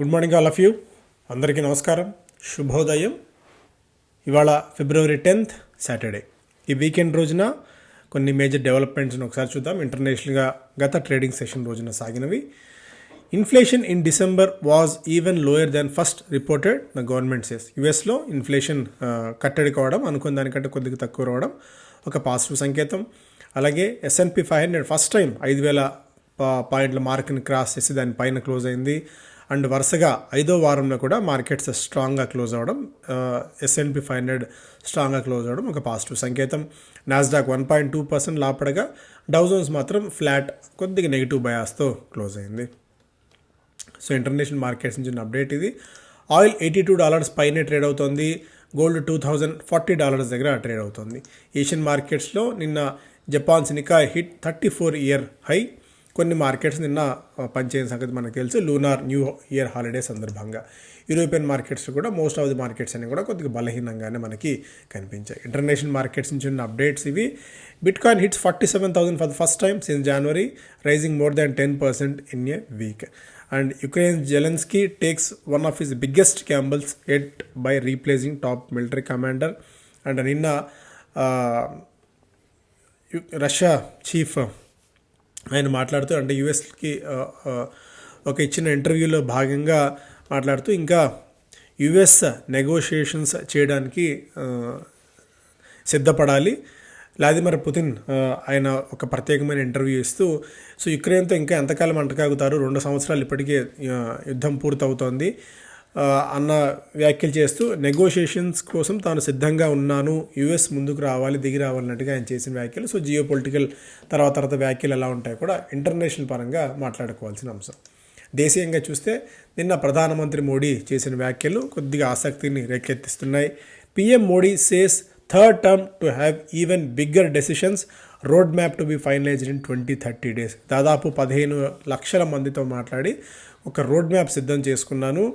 Good morning all of you అందరికీ నమస్కారం. శుభోదయం. ఇవాళ ఫిబ్రవరి టెన్త్ సాటర్డే. ఈ వీకెండ్ రోజున కొన్ని మేజర్ డెవలప్మెంట్స్ని ఒకసారి చూద్దాం. ఇంటర్నేషనల్గా గత ట్రేడింగ్ సెషన్ రోజున సాగినవి. Inflation in December was even lower than first reported the government says యుఎస్లో ఇన్ఫ్లేషన్ కట్టడి కావడం అనుకున్న దానికంటే కొద్దిగా తక్కువ రావడం ఒక పాజిటివ్ సంకేతం. అలాగే S and P five hundred first time ఐదు వేల పాయింట్ల మార్క్ని క్రాస్ చేసి దాని పైన క్లోజ్ అయింది. అండ్ వరుసగా ఐదో వారంలో కూడా మార్కెట్స్ స్ట్రాంగ్గా క్లోజ్ అవ్వడం S and P five hundred స్ట్రాంగ్గా క్లోజ్ అవ్వడం ఒక పాజిటివ్ సంకేతం. Nasdaq one point two percent లాపడగా Dow Jones మాత్రం ఫ్లాట్ కొద్దిగా నెగిటివ్ బయాస్తో క్లోజ్ అయింది. సో ఇంటర్నేషనల్ మార్కెట్స్ నుంచి అప్డేట్ ఇది. ఆయిల్ ఎయిటీ టూ డాలర్స్ పైనే ట్రేడ్ అవుతోంది. Gold two thousand forty dollars దగ్గర ట్రేడ్ అవుతుంది. ఏషియన్ మార్కెట్స్లో నిన్న Japan సినికా hit thirty four year high. కొన్ని మార్కెట్స్ నిన్న పనిచేయని సంగతి మనకు తెలుసు లూనార్ న్యూ ఇయర్ హాలిడే సందర్భంగా యూరోపియన్ మార్కెట్స్ కూడా మోస్ట్ ఆఫ్ ది మార్కెట్స్ అన్ని కూడా కొద్దిగా బలహీనంగానే మనకి కనిపించాయి. ఇంటర్నేషనల్ మార్కెట్స్ నుంచి ఉన్న అప్డేట్స్ ఇవి. Bitcoin hits forty seven thousand for the first time since January rising more than ten percent in a week and Ukraine Zelensky takes one of his biggest gambles yet by replacing top military commander and నిన్న Russia chief ఆయన మాట్లాడుతూ అంటే యుఎస్కి ఒక ఇచ్చిన ఇంటర్వ్యూలో భాగంగా మాట్లాడుతూ ఇంకా యుఎస్ నెగోషియేషన్స్ చేయడానికి సిద్ధపడాలి. వ్లాదిమిర్ పుతిన్ ఆయన ఒక ప్రత్యేకమైన ఇంటర్వ్యూ ఇస్తూ సో యుక్రెయిన్తో ఇంకా ఎంతకాలం అంటకాగుతారు? రెండు సంవత్సరాలు ఇప్పటికే యుద్ధం పూర్తవుతోంది. అన్న వ్యాఖ్యలు చేస్తూ నెగోషియేషన్స్ కోసం తాను సిద్ధంగా ఉన్నాను. యుఎస్ ముందుకు రావాలి దిగి రావాలన్నట్టుగా ఆయన చేసిన వ్యాఖ్యలు. సో జియో పొలిటికల్ తర్వాత తర్వాత వ్యాఖ్యలు ఎలా ఉంటాయో కూడా ఇంటర్నేషనల్ పరంగా మాట్లాడుకోవాల్సిన అంశం. దేశీయంగా చూస్తే నిన్న ప్రధానమంత్రి మోడీ చేసిన వ్యాఖ్యలు కొద్దిగా ఆసక్తిని రేకెత్తిస్తున్నాయి. PM Modi says third term to have even bigger decisions road map to be finalised in twenty thirty days దాదాపు పదిహేను లక్షల మందితో మాట్లాడి ఒక రోడ్ మ్యాప్ సిద్ధం చేసుకున్నాను.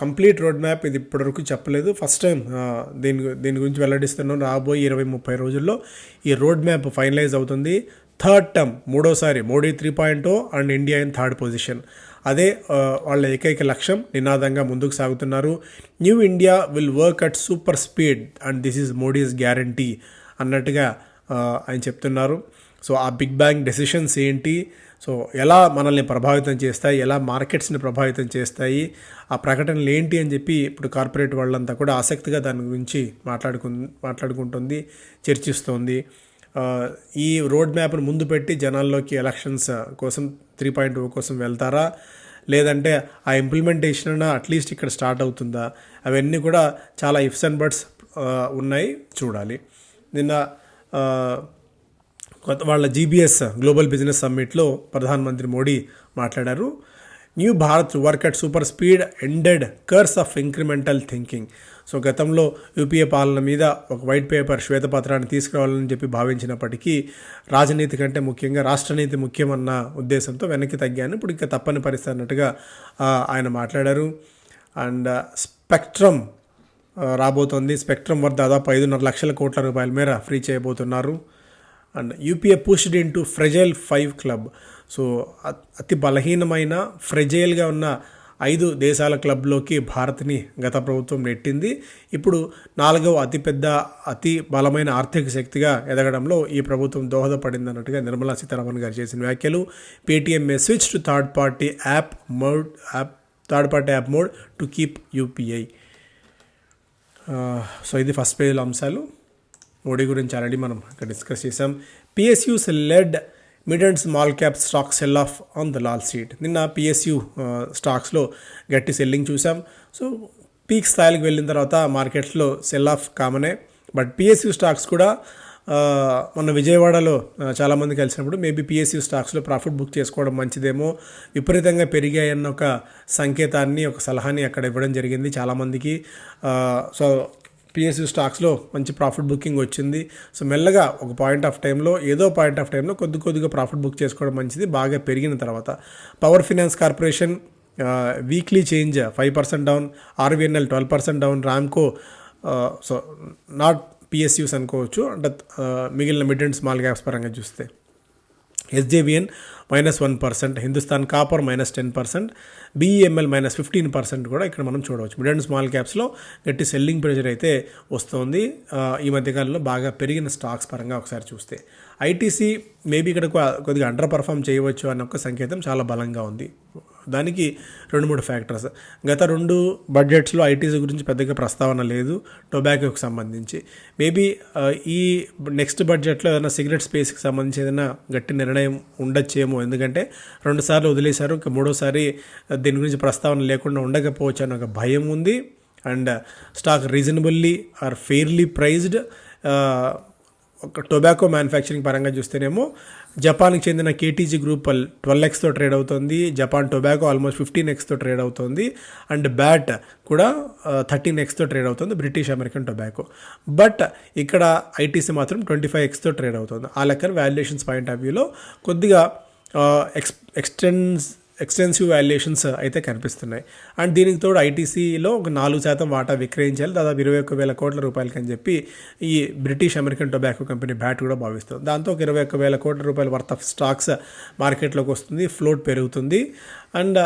కంప్లీట్ రోడ్ మ్యాప్ ఇది ఇప్పటివరకు చెప్పలేదు. ఫస్ట్ టైం దీని దీని గురించి వెల్లడిస్తున్నాను రాబోయే ఇరవై ముప్పై రోజుల్లో ఈ రోడ్ మ్యాప్ ఫైనలైజ్ అవుతుంది. థర్డ్ టర్మ్ మూడోసారి Modi three point and India in third position. అదే వాళ్ళ ఏకైక లక్ష్యం నినాదంగా ముందుకు సాగుతున్నారు. New India will work at super speed and this is Modi's guarantee అన్నట్టుగా ఆయన చెప్తున్నారు. సో ఆ బిగ్ బ్యాంగ్ డెసిషన్స్ ఏంటి? సో ఎలా మనల్ని ప్రభావితం చేస్తాయి ఎలా మార్కెట్స్ని ప్రభావితం చేస్తాయి ఆ ప్రకటనలు ఏంటి అని చెప్పి ఇప్పుడు కార్పొరేట్ వాళ్ళంతా కూడా ఆసక్తిగా దాని గురించి మాట్లాడుకు మాట్లాడుకుంటుంది చర్చిస్తోంది. ఈ రోడ్ మ్యాప్ను ముందు పెట్టి జనాల్లోకి ఎలక్షన్స్ కోసం త్రీ పాయింట్ ఓ కోసం వెళ్తారా? లేదంటే ఆ ఇంప్లిమెంటేషన్ అట్లీస్ట్ ఇక్కడ స్టార్ట్ అవుతుందా? అవన్నీ కూడా చాలా ఇఫ్స్ అండ్ బట్స్ ఉన్నాయి చూడాలి. నిన్న వాళ్ళ జీబీఎస్ గ్లోబల్ బిజినెస్ సమ్మిట్లో ప్రధానమంత్రి మోడీ మాట్లాడారు. New Bharat work at super speed ended curse of incremental thinking. So గతంలో యూపీఏ పాలన మీద ఒక వైట్ పేపర్ శ్వేతపత్రాన్ని తీసుకురావాలని చెప్పి భావించినప్పటికీ రాజనీతి కంటే ముఖ్యంగా రాష్ట్రనీతి ముఖ్యమన్న ఉద్దేశంతో వెనక్కి తగ్గాను. ఇప్పుడు ఇంకా తప్పని పరిస్థితి అన్నట్టుగా ఆయన మాట్లాడారు. అండ్ స్పెక్ట్రమ్ రాబోతోంది. స్పెక్ట్రమ్ వర్త్ దాదాపు ఐదున్నర లక్షల కోట్ల రూపాయల మేర ఫ్రీ చేయబోతున్నారు. And UPA pushed into fragile five club so అతి బలహీనమైన ఫ్రెజైల్గా ఉన్న ఐదు దేశాల క్లబ్లోకి భారత్ని గత ప్రభుత్వం నెట్టింది. ఇప్పుడు నాలుగవ అతిపెద్ద అతి బలమైన ఆర్థిక శక్తిగా ఎదగడంలో ఈ ప్రభుత్వం దోహదపడింది అన్నట్టుగా నిర్మలా సీతారామన్ గారు చేసిన వ్యాఖ్యలు. Paytm switch to third party app mode app third party app mode to keep UPI so ఇది ఫస్ట్ పేజ్లో అంశాలు. మోడీ గురించి ఆల్రెడీ మనం అక్కడ డిస్కస్ చేసాం PSUs led mid and small cap stock sell off on the Dalal Street నిన్న PSU స్టాక్స్లో గట్టి సెల్లింగ్ చూసాం సో పీక్ స్థాయికి వెళ్ళిన తర్వాత మార్కెట్స్లో సెల్ ఆఫ్ కామనే. బట్ పిఎస్యు స్టాక్స్ కూడా మొన్న విజయవాడలో చాలామంది కలిసినప్పుడు మేబీ పిఎస్యు స్టాక్స్లో ప్రాఫిట్ బుక్ చేసుకోవడం మంచిదేమో విపరీతంగా పెరిగాయన్న ఒక సంకేతాన్ని ఒక సలహాని అక్కడ ఇవ్వడం జరిగింది చాలామందికి. సో పిఎస్యు స్టాక్స్లో మంచి ప్రాఫిట్ బుకింగ్ వచ్చింది. సో మెల్లగా ఒక పాయింట్ ఆఫ్ టైంలో ఏదో పాయింట్ ఆఫ్ టైంలో కొద్ది కొద్దిగా ప్రాఫిట్ బుక్ చేసుకోవడం మంచిది. బాగా పెరిగిన తర్వాత power finance corporation weekly change five percent down RVNL twelve percent down Ramco so not PSUs అనుకోవచ్చు. అంటే మిగిలిన మిడ్ అండ్ స్మాల్ గ్యాప్స్ పరంగా చూస్తే. SJVN minus one percent Hindustan Copper minus ten percent BEML minus fifteen percent కూడా ఇక్కడ మనం చూడవచ్చు. Mid and small క్యాప్స్లో గట్టి సెల్లింగ్ ప్రెషర్ అయితే వస్తుంది. ఈ మధ్యకాలంలో బాగా పెరిగిన స్టాక్స్ పరంగా ఒకసారి చూస్తే. ఐటీసీ మేబీ ఇక్కడ కొద్దిగా అండర్ పర్ఫామ్ చేయవచ్చు అన్న ఒక సంకేతం చాలా బలంగా ఉంది. దానికి రెండు మూడు ఫ్యాక్టర్స్. గత రెండు బడ్జెట్స్లో ఐటీసీ గురించి పెద్దగా ప్రస్తావన లేదు. టొబాకోకి సంబంధించి. మేబీ ఈ నెక్స్ట్ బడ్జెట్లో ఏదైనా సిగరెట్ స్పేస్కి సంబంధించి ఏదైనా గట్టి నిర్ణయం ఉండొచ్చేమో ఎందుకంటే రెండుసార్లు వదిలేశారు. ఇంకా మూడోసారి దీని గురించి ప్రస్తావన లేకుండా ఉండకపోవచ్చు అని ఒక భయం ఉంది. And stock reasonably or fairly priced. ఒక టొబాకో మ్యానుఫ్యాక్చరింగ్ పరంగా చూస్తేనేమో జపాన్కి చెందిన కేటీజీ గ్రూప్ ట్వెల్వ్ ఎక్స్తో ట్రేడ్ అవుతుంది. జపాన్ టొబాకో ఆల్మోస్ట్ ఫిఫ్టీన్ ఎక్స్తో ట్రేడ్ అవుతుంది. అండ్ బ్యాట్ కూడా థర్టీన్ ఎక్స్తో ట్రేడ్ అవుతుంది. British American tobacco. బట్ ఇక్కడ ఐటీసీ మాత్రం ట్వంటీ ఫైవ్ ఎక్స్తో ట్రేడ్ అవుతుంది. ఆ లెక్కన వాల్యుయేషన్స్ పాయింట్ ఆఫ్ వ్యూలో కొద్దిగా ఎక్స్ ఎక్స్టెన్స్ ఎక్స్టెన్సివ్ వాల్యుయేషన్స్ అయితే కనిపిస్తున్నాయి. అండ్ దీనికి తోడు ఐటీసీలో ఒక నాలుగు శాతం వాటా విక్రయించాలి. దాదాపు ఇరవై ఒక్క వేల కోట్ల రూపాయలకి అని చెప్పి ఈ British American tobacco company BAT కూడా భావిస్తుంది. దాంతో ఒక ఇరవై ఒక్క వేల కోట్ల రూపాయల వర్త్ ఆఫ్ స్టాక్స్ మార్కెట్లోకి వస్తుంది. ఫ్లోట్ పెరుగుతుంది. అండ్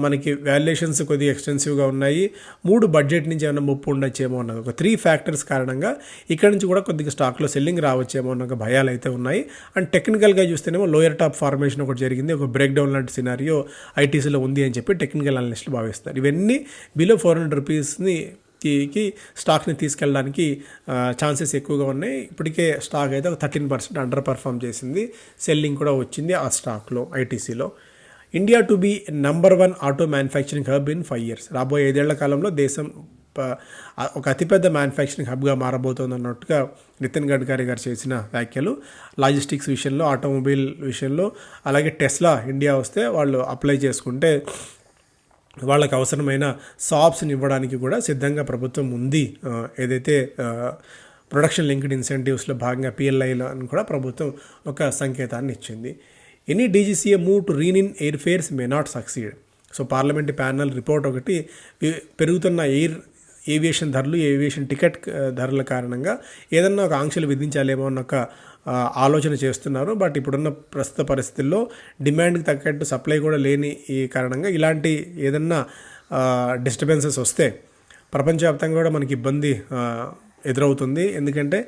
మనకి వాల్యుయేషన్స్ కొద్దిగా ఎక్స్టెన్సివ్గా ఉన్నాయి. మూడు బడ్జెట్ నుంచి ఏమైనా ముప్పు ఉండొచ్చేమో అన్నది. ఒక త్రీ ఫ్యాక్టర్స్ కారణంగా ఇక్కడ నుంచి కూడా కొద్దిగా స్టాక్లో సెల్లింగ్ రావచ్చేమో అన్న భయాలు అయితే ఉన్నాయి. అండ్ టెక్నికల్గా చూస్తేనేమో లోయర్ టాప్ ఫార్మేషన్ ఒకటి జరిగింది. ఒక బ్రేక్ డౌన్ లాంటి సినారియో ఐటీసీలో ఉంది అని చెప్పి టెక్నికల్ అనలిస్టులు భావిస్తారు. ఇవన్నీ బిలో ఫోర్ హండ్రెడ్ రూపీస్ని కి స్టాక్ని తీసుకెళ్ళడానికి ఛాన్సెస్ ఎక్కువగా ఉన్నాయి. ఇప్పటికే స్టాక్ అయితే ఒక థర్టీన్ పర్సెంట్ అండర్ పర్ఫామ్ చేసింది. సెల్లింగ్ కూడా వచ్చింది ఆ స్టాక్లో ఐటీసీలో India to be number one auto manufacturing hub in five years. రాబోయే ఐదేళ్ళ కాలంలో దేశం ప- ఒక అతిపెద్ద మ్యానుఫ్యాక్చరింగ్ హబ్గా మారబోతోంది అన్నట్టుగా నితిన్ గడ్కరీ గారు చేసిన వ్యాఖ్యలు. లాజిస్టిక్స్ విషయంలో ఆటోమొబైల్ విషయంలో అలాగే టెస్లా ఇండియా వస్తే వాళ్ళు అప్లై చేసుకుంటే వాళ్ళకి అవసరమైన సాప్స్ని ఇవ్వడానికి కూడా సిద్ధంగా ప్రభుత్వం ఉంది. ఏదైతే ప్రొడక్షన్ లింక్డ్ ఇన్సెంటివ్స్లో భాగంగా పిఎల్ఐలో అని కూడా ప్రభుత్వం ఒక సంకేతాన్ని ఇచ్చింది. Any DGCA move to rein in air fares may not succeed so parliament panel report ఒకటి పెరుగుతున్న ఎయిర్ ఏవియేషన్ ధరలు ఏవియేషన్ టికెట్ ధరల కారణంగా ఏదన్నా ఒక ఆంక్షలు విధించాలేమో అన్న ఒక ఆలోచన చేస్తున్నారు. బట్ ఇప్పుడున్న ప్రస్తుత పరిస్థితుల్లో డిమాండ్కి తగ్గట్టు సప్లై కూడా లేని ఈ కారణంగా ఇలాంటి ఏదన్నా డిస్టర్బెన్సెస్ వస్తే ప్రపంచవ్యాప్తంగా కూడా మనకి ఇబ్బంది ఎదురవుతుంది. ఎందుకంటే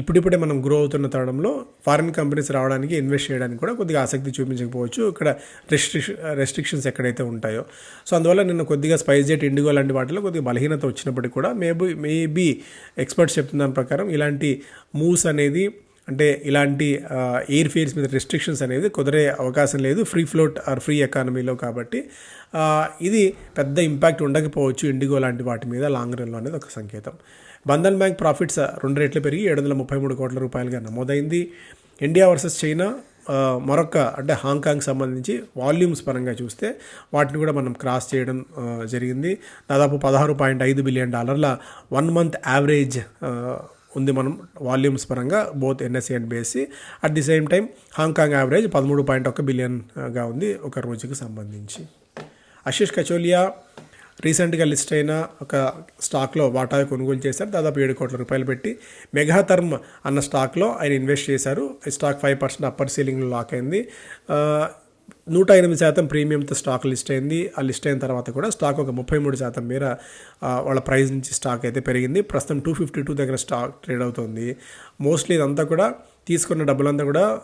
ఇప్పుడిప్పుడే మనం గ్రో అవుతున్న తరుణంలో ఫారిన్ కంపెనీస్ రావడానికి ఇన్వెస్ట్ చేయడానికి కూడా కొద్దిగా ఆసక్తి చూపించకపోవచ్చు. ఇక్కడ రెస్ట్రిక్షన్ రెస్ట్రిక్షన్స్ ఎక్కడైతే ఉంటాయో. సో అందువల్ల నిన్న కొద్దిగా స్పైస్ జెట్ ఇండిగో లాంటి వాటిలో కొద్దిగా బలహీనత వచ్చినప్పటికీ కూడా మేబీ మేబీ ఎక్స్పర్ట్స్ చెప్తున్న దాని ప్రకారం ఇలాంటి మూవ్స్ అనేది అంటే ఇలాంటి ఎయిర్ ఫేర్స్ మీద రెస్ట్రిక్షన్స్ అనేది కుదిరే అవకాశం లేదు. ఫ్రీ ఫ్లోట్ ఆర్ ఫ్రీ ఎకానమీలో కాబట్టి ఇది పెద్ద ఇంపాక్ట్ ఉండకపోవచ్చు ఇండిగో లాంటి వాటి మీద లాంగ్ రన్లో అనేది ఒక సంకేతం. బంధన్ బ్యాంక్ ప్రాఫిట్స్ రెండు రెట్లు పెరిగి ఏడు వందల ముప్పై మూడు కోట్ల రూపాయలుగా నమోదైంది. ఇండియా వర్సెస్ చైనా మరొక అంటే హాంకాంగ్ సంబంధించి వాల్యూమ్స్ పరంగా చూస్తే వాటిని కూడా మనం క్రాస్ చేయడం జరిగింది. దాదాపు పదహారు పాయింట్ ఐదు బిలియన్ డాలర్ల వన్ మంత్ యావరేజ్ ఉంది మనం వాల్యూమ్స్ పరంగా both NSE and BSE. At the same time Hong Kong average పదమూడు పాయింట్ ఒక బిలియన్గా ఉంది ఒక రోజుకి సంబంధించి. ఆశిష్ కచోలియా రీసెంట్గా లిస్ట్ అయిన ఒక స్టాక్లో వాటా కొనుగోలు చేశారు. దాదాపు ఏడు కోట్ల రూపాయలు పెట్టి మెగా టర్మ్ అన్న స్టాక్లో ఆయన ఇన్వెస్ట్ చేశారు. ఈ స్టాక్ ఫైవ్ పర్సెంట్ అప్పర్ సీలింగ్లో లాక్ అయింది. నూట ఎనిమిది శాతం ప్రీమియంతో స్టాక్ లిస్ట్ అయింది. ఆ లిస్ట్ అయిన తర్వాత కూడా స్టాక్ ఒక ముప్పై మూడు శాతం మేర వాళ్ళ ప్రైస్ నుంచి స్టాక్ అయితే పెరిగింది. ప్రస్తుతం టూ ఫిఫ్టీ టూ దగ్గర స్టాక్ ట్రేడ్ అవుతుంది. మోస్ట్లీ ఇదంతా కూడా తీసుకున్న డబ్బులంతా కూడా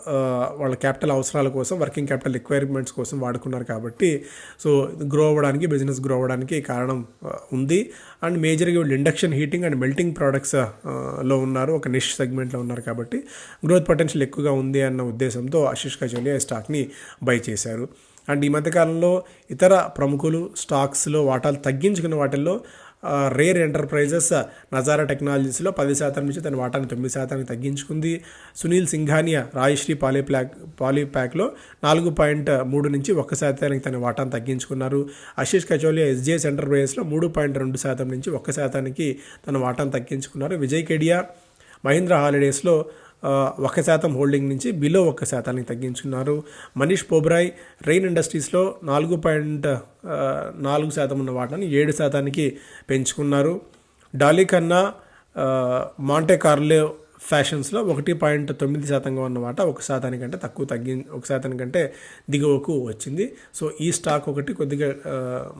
వాళ్ళ క్యాపిటల్ అవసరాల కోసం వర్కింగ్ క్యాపిటల్ రిక్వైర్మెంట్స్ కోసం వాడుకున్నారు కాబట్టి సో గ్రో అవ్వడానికి బిజినెస్ గ్రో అవ్వడానికి కారణం ఉంది. అండ్ మేజర్గా వీళ్ళు ఇండక్షన్ హీటింగ్ అండ్ మెల్టింగ్ ప్రోడక్ట్స్లో ఉన్నారు. ఒక నిష్ సెగ్మెంట్లో ఉన్నారు కాబట్టి గ్రోత్ పొటెన్షియల్ ఎక్కువగా ఉంది అన్న ఉద్దేశంతో ఆశిష్ కచోలియా స్టాక్ని బై చేశారు. అండ్ ఈ మధ్యకాలంలో ఇతర ప్రముఖులు స్టాక్స్లో వాటాలు తగ్గించుకున్న వాటిల్లో రేర్ ఎంటర్ప్రైజెస్ నజారా టెక్నాలజీస్లో పది శాతం నుంచి తన వాటాను తొమ్మిది శాతానికి తగ్గించుకుంది. సునీల్ సింఘానియా రాయశ్రీ పాలీప్లాక్ పాలీప్యాక్లో నాలుగు పాయింట్ మూడు నుంచి ఒక్క శాతానికి తన వాటాను తగ్గించుకున్నారు. ఆశీష్ కచోలియా ఎస్జిఎస్ ఎంటర్ప్రైజెస్లో మూడు పాయింట్ రెండు శాతం నుంచి ఒక్క శాతానికి తన వాటాను తగ్గించుకున్నారు. విజయ్ కెడియా మహీంద్ర హాలిడేస్లో ఒక శాతం హోల్డింగ్ నుంచి బిలో ఒక శాతానికి తగ్గించుకున్నారు. మనీష్ పోబ్రాయ్ రెయిన్ ఇండస్ట్రీస్లో నాలుగు పాయింట్ నాలుగు శాతం ఉన్న వాటాన్ని ఏడు శాతానికి పెంచుకున్నారు. డాలీ కన్నా మాంటే కార్లో ఫ్యాషన్స్లో ఒకటి పాయింట్ తొమ్మిది శాతంగా ఉన్న వాటా ఒక శాతానికంటే తక్కువ తగ్గి ఒక శాతానికంటే దిగువకు వచ్చింది. సో ఈ స్టాక్ ఒకటి కొద్దిగా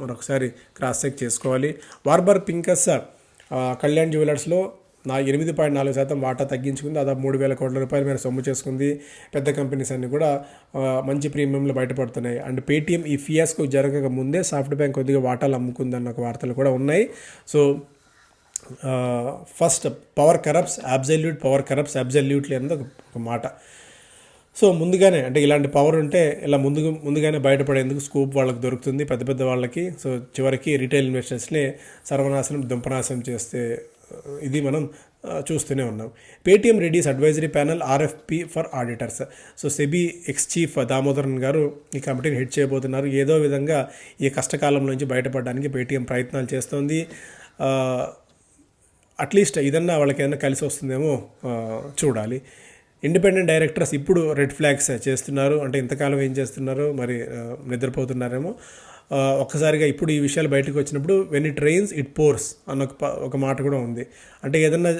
మరొకసారి క్రాస్ చెక్ చేసుకోవాలి. వార్బర్ పింకస్ కళ్యాణ్ జ్యువెలర్స్లో నా ఎనిమిది పాయింట్ నాలుగు శాతం వాటా తగ్గించుకుంది. దాదాపు మూడు వేల కోట్ల రూపాయల మేర సొమ్ము చేసుకుంది. పెద్ద కంపెనీస్ అన్నీ కూడా మంచి ప్రీమియంలో బయటపడుతున్నాయి. అండ్ పేటీఎం ఈ ఫియాస్కు జరగక ముందే సాఫ్ట్ బ్యాంక్ కొద్దిగా వాటాలు అమ్ముకుందన్న ఒక వార్తలు కూడా ఉన్నాయి. So first power corrupts absolute power corrupts absolutely అన్నది ఒక మాట. సో ముందుగానే అంటే ఇలాంటి పవర్ ఉంటే ఇలా ముందు ముందుగానే బయటపడేందుకు స్కోప్ వాళ్ళకి దొరుకుతుంది పెద్ద పెద్ద వాళ్ళకి. సో చివరికి రిటైల్ ఇన్వెస్టర్స్ని సర్వనాశనం దుంపనాశనం చేస్తే ఇది మనం చూస్తూనే ఉన్నాం. Paytm readies advisory panel RFP for auditors so SEBI ex chief Damodaran garu ఈ కమిటీని హెడ్ చేయబోతున్నారు. ఏదో విధంగా ఈ కష్టకాలం నుంచి బయటపడడానికి పేటీఎం ప్రయత్నాలు చేస్తోంది. అట్లీస్ట్ ఇదన్నా వాళ్ళకి ఏదైనా కలిసి వస్తుందేమో చూడాలి. ఇండిపెండెంట్ డైరెక్టర్స్ ఇప్పుడు రెడ్ ఫ్లాగ్స్ చేస్తున్నారు. అంటే ఇంతకాలం ఏం చేస్తున్నారు? మరి నిద్రపోతున్నారేమో. ఒక్కసారిగా ఇప్పుడు ఈ విషయాలు బయటకు వచ్చినప్పుడు when it rains it pours అన్న ఒక ఒక మాట కూడా ఉంది. అంటే ఏదన్నా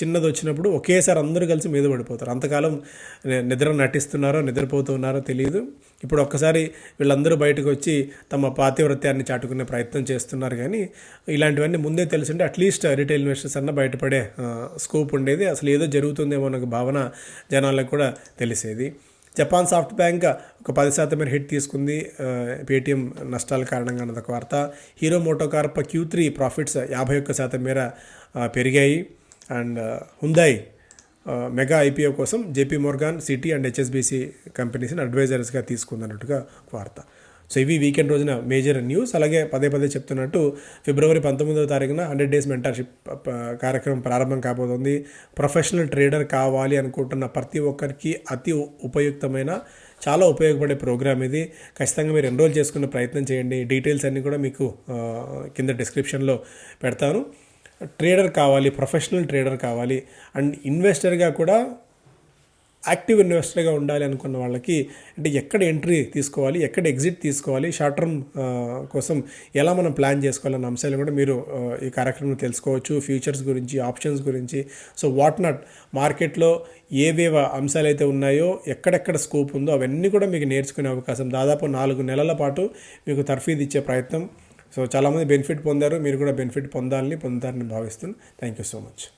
చిన్నది వచ్చినప్పుడు ఒకేసారి అందరూ కలిసి మీద పడిపోతారు. అంతకాలం నిద్ర నటిస్తున్నారో నిద్రపోతున్నారో తెలియదు ఇప్పుడు ఒక్కసారి వీళ్ళందరూ బయటకు వచ్చి తమ పాతివృత్యాన్ని చాటుకునే ప్రయత్నం చేస్తున్నారు కానీ ఇలాంటివన్నీ ముందే తెలుసుంటే అట్లీస్ట్ రిటైల్ ఇన్వెస్టర్స్ అన్న బయటపడే స్కోప్ ఉండేది. అసలు ఏదో జరుగుతుందేమో అన్న భావన జనాలకు కూడా తెలిసేది. జపాన్ సాఫ్ట్ బ్యాంక్ ఒక పది శాతం మేర హిట్ తీసుకుంది. పేటీఎం నష్టాల కారణంగా అన్నది ఒక వార్త. Hero MotoCorp Q three profits యాభై ఒక్క శాతం మేర పెరిగాయి. అండ్ హుందాయ్ మెగా ఐపీఓ కోసం JP Morgan Citi and HSBC కంపెనీస్ని అడ్వైజర్స్గా తీసుకుందన్నట్టుగా వార్త. సో ఇవి వీకెండ్ రోజున మేజర్ న్యూస్. అలాగే పదే పదే చెప్తున్నట్టు ఫిబ్రవరి పంతొమ్మిదవ తారీఖున హండ్రెడ్ డేస్ మెంటర్షిప్ కార్యక్రమం ప్రారంభం కాబోతోంది. ప్రొఫెషనల్ ట్రేడర్ కావాలి అనుకుంటున్న ప్రతి ఒక్కరికి అతి ఉపయుక్తమైన చాలా ఉపయోగపడే ప్రోగ్రామ్ ఇది. ఖచ్చితంగా మీరు ఎన్రోల్ చేసుకునే ప్రయత్నం చేయండి. డీటెయిల్స్ అన్నీ కూడా మీకు కింద డిస్క్రిప్షన్లో పెడతాను. ట్రేడర్ కావాలి ప్రొఫెషనల్ ట్రేడర్ కావాలి. అండ్ ఇన్వెస్టర్గా కూడా యాక్టివ్ ఇన్వెస్టర్గా ఉండాలి అనుకున్న వాళ్ళకి అంటే ఎక్కడ ఎంట్రీ తీసుకోవాలి ఎక్కడ ఎగ్జిట్ తీసుకోవాలి షార్ట్ టర్మ్ కోసం ఎలా మనం ప్లాన్ చేసుకోవాలన్న అంశాలు కూడా మీరు ఈ కార్యక్రమంలో తెలుసుకోవచ్చు. ఫ్యూచర్స్ గురించి ఆప్షన్స్ గురించి. So what not? మార్కెట్లో ఏవేవ అంశాలు అయితే ఉన్నాయో ఎక్కడెక్కడ స్కోప్ ఉందో అవన్నీ కూడా మీకు నేర్చుకునే అవకాశం. దాదాపు నాలుగు నెలల పాటు మీకు తర్ఫీదు ఇచ్చే ప్రయత్నం. సో చాలామంది బెనిఫిట్ పొందారు. మీరు కూడా బెనిఫిట్ పొందాలని పొందుతారని భావిస్తున్నాను థ్యాంక్ యూ సో మచ్.